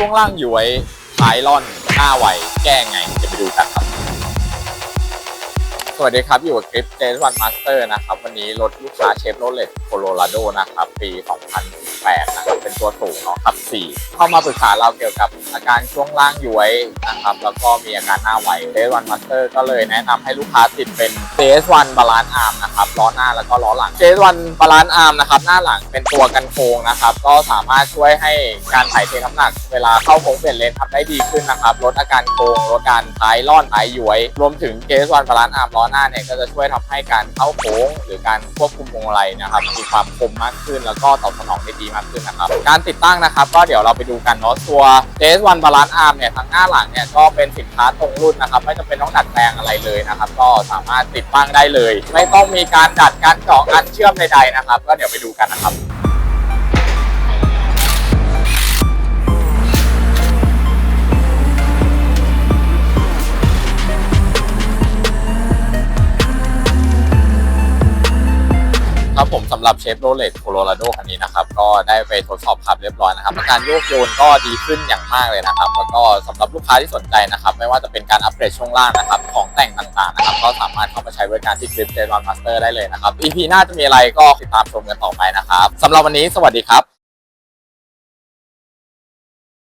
ช่วงล่างอย้วยท้ายร่อนหน้าไวแก้ไงจะไปดูกันครับ สวัสดีครับ อยู่กับคลิปเจสวันมาสเตอร์นะครับ วันนี้รถลูกค้าเชฟโรเลตโคโลราโดนะครับ ปี 2018 นะครับ เป็นตัวสูงเนาะขับ 4 เข้ามาปรึกษาเราเกี่ยวกับอาการช่วงล่างอยู่ไว ครับ แล้วก็มีอาการหน้าไหวเจสวันมาสเตอร์ก็เลยแนะนำให้ลูกค้าติดเป็น JS1 Balance Arm นะครับล้อหน้าแล้วก็ล้อหลัง JS1 Balance Arm นะครับหน้าหลังเป็นตัวกันโค้งนะครับ ก็สามารถช่วยให้การถ่ายเทน้ำหนัก เวลาเข้าโค้งเปลี่ยนเลนทำได้ดีขึ้นนะครับลดอาการโค้งลดการท้ายร่อนท้ายย้วย รวมถึง JS1 Balance Arm ล้อหน้าเนี่ยก็จะช่วยทำให้การเข้าโค้ง หรือการควบคุมพวงมาลัยนะครับมีความคมมากขึ้น แล้วก็ตอบสนองได้ดีมากขึ้นนะครับการติดตั้งนะครับ ก็เดี๋ยวเราไปดูกันเนาะตัว JS1 Balance Arm เนี่ยทั้งหน้าหลังเนี่ยก็เป็นสินค้าตรงรุ่นนะครับ ไม่จำเป็นต้องดัดแปลงอะไรเลยนะครับ ก็สามารถติดตั้งได้เลย ไม่ต้องมีการดัดการเจาะการเชื่อมใดๆนะครับ ก็เดี๋ยวไปดูกันนะครับ ครับผมสำหรับเชฟโรเลตโคโลราโดคันนี้นะครับก็ได้ไปทดสอบขับเรียบร้อยนะครับอาการโยกโยนก็ดีขึ้นอย่างมากเลยนะครับ แล้วก็สำหรับลูกค้าที่สนใจนะครับ ไม่ว่าจะเป็นการอัปเกรดช่วงล่างนะครับของแต่งต่างๆนะครับก็สามารถเข้ามาใช้บริการที่คลิปเจนวันมาสเตอร์ได้เลยนะครับ EP หน้าจะมีอะไรก็ติดตามชมกันต่อไปนะครับสำหรับวันนี้สวัสดีครับ